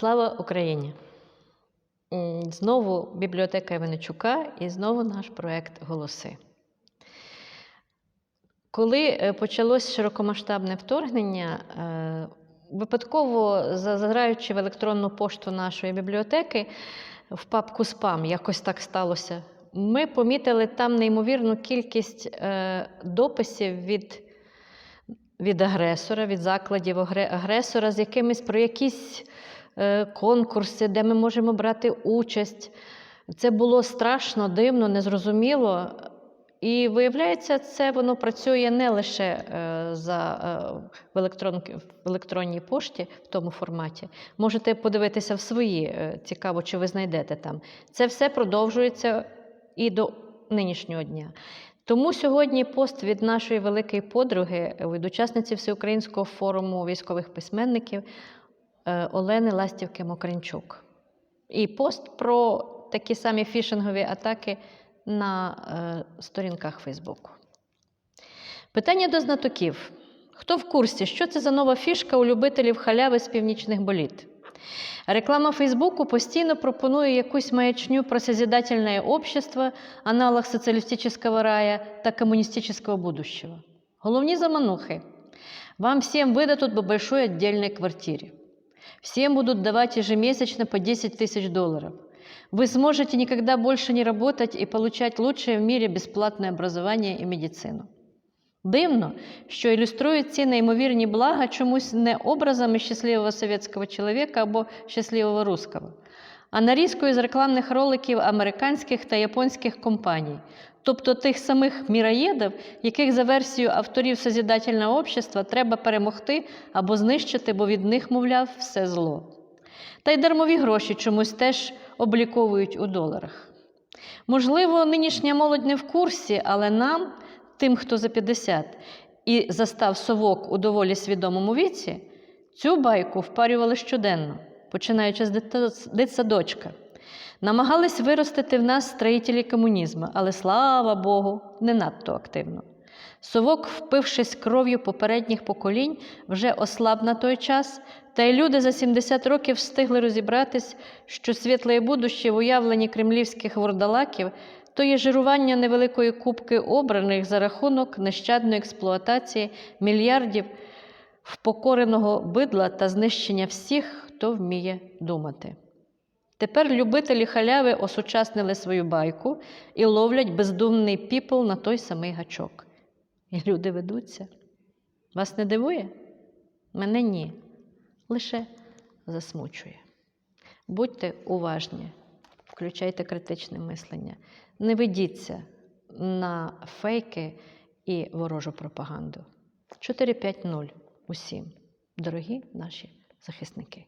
Слава Україні! Знову бібліотека Іваничука і знову наш проект Голоси. Коли е, почалось широкомасштабне вторгнення, е, випадково за- зазираючи в електронну пошту нашої бібліотеки в папку спам, якось так сталося, ми помітили там неймовірну кількість е, дописів від від агресора, від закладів агресора з якимись про якісь конкурси, де ми можемо брати участь. Це було страшно, дивно, незрозуміло. І виявляється, це воно працює не лише е, за, е, в, електрон, в електронній пошті в тому форматі. Можете подивитися в свої, е, цікаво, чи ви знайдете там. Це все продовжується і до нинішнього дня. Тому сьогодні пост від нашої великої подруги, е, від учасниці Всеукраїнського форуму військових письменників е, Олени Ластівки Мокринчук. І пост про такі самі фішингові атаки на е, сторінках Фейсбуку. Питання до знатоків. Хто в курсі, що це за нова фішка у любителів халяви з північних боліт? Реклама Фейсбуку постійно пропонує якусь маячню про созидательное общество, аналог социалистического рая та коммунистического будущего. Головні заманухи. Вам всем выдадут по большой отдельной квартире. Всем будут давать ежемесячно по 10 тысяч долларов. Вы сможете никогда больше не работать и получать лучшее в мире бесплатное образование и медицину. Дивно, що ілюструють ці неймовірні блага чомусь не образами щасливого совєтського чоловіка або щасливого русского, а нарізкою з рекламних роликів американських та японських компаній, тобто тих самих міраєдів, яких за версією авторів Созідательного общества треба перемогти або знищити, бо від них, мовляв, все зло. Та й дармові гроші чомусь теж обліковують у доларах. Можливо, нинішня молодь не в курсі, але нам, тим, хто за 50 і застав совок у доволі свідомому віці, цю байку впарювали щоденно, починаючи з дитсадочка. Намагались виростити в нас строїтелі комунізму, але слава Богу, не надто активно. Совок, впившись кров'ю попередніх поколінь, вже ослаб на той час, та й люди за 70 років встигли розібратись, що світле будуще в уявленні кремлівських вурдалаків то є жирування невеликої кубки обраних за рахунок нещадної експлуатації мільярдів впокореного бидла та знищення всіх, хто вміє думати. Тепер любителі халяви осучаснили свою байку і ловлять бездумний піпл на той самий гачок. І люди ведуться. Вас не дивує? Мене ні. Лише засмучує. Будьте уважні, включайте критичне мислення. Не ведіться на фейки і ворожу пропаганду. 4-5-0 усім, дорогі наші захисники.